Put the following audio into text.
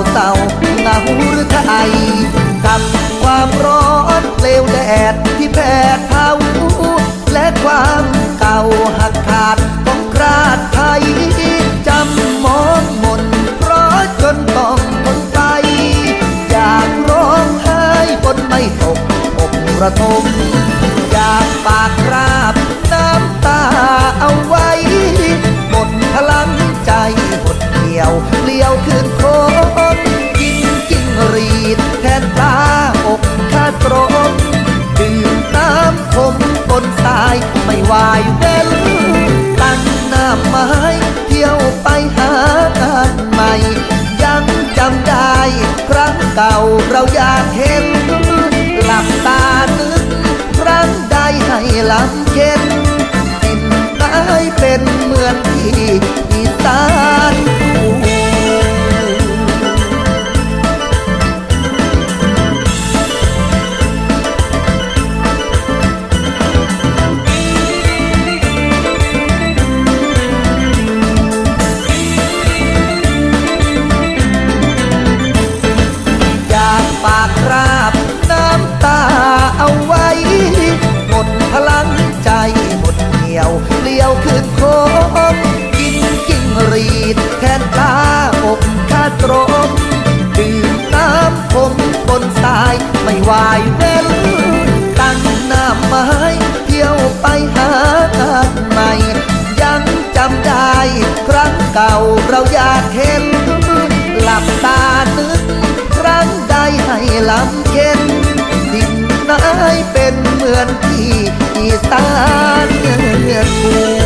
าเศร้าเหงาหรือไทยกับความร้อนเปลวแดดที่แผดเผาและความเก่าหักขาดของคราดไทยจำมองมนเพราะจนต้องทนไปอยากร้องไห้บนไม่ตกอกระทม วายเว้นตั้งหน้าไม้เที่ยวไปหางานใหม่ ยังจำได้ครั้งเก่าเราอยากเห็น ตรมดื่มน้ำคมบนทรายไม่วายเว้นตั้งหน้าไม้เที่ยวไปหางานใหม่ ยังจำได้ครั้งเก่าเราอยากเห็น หลับตานึกครั้งใดให้ลำเค็นดินนายเป็นเหมือนที่อีสานเงือกู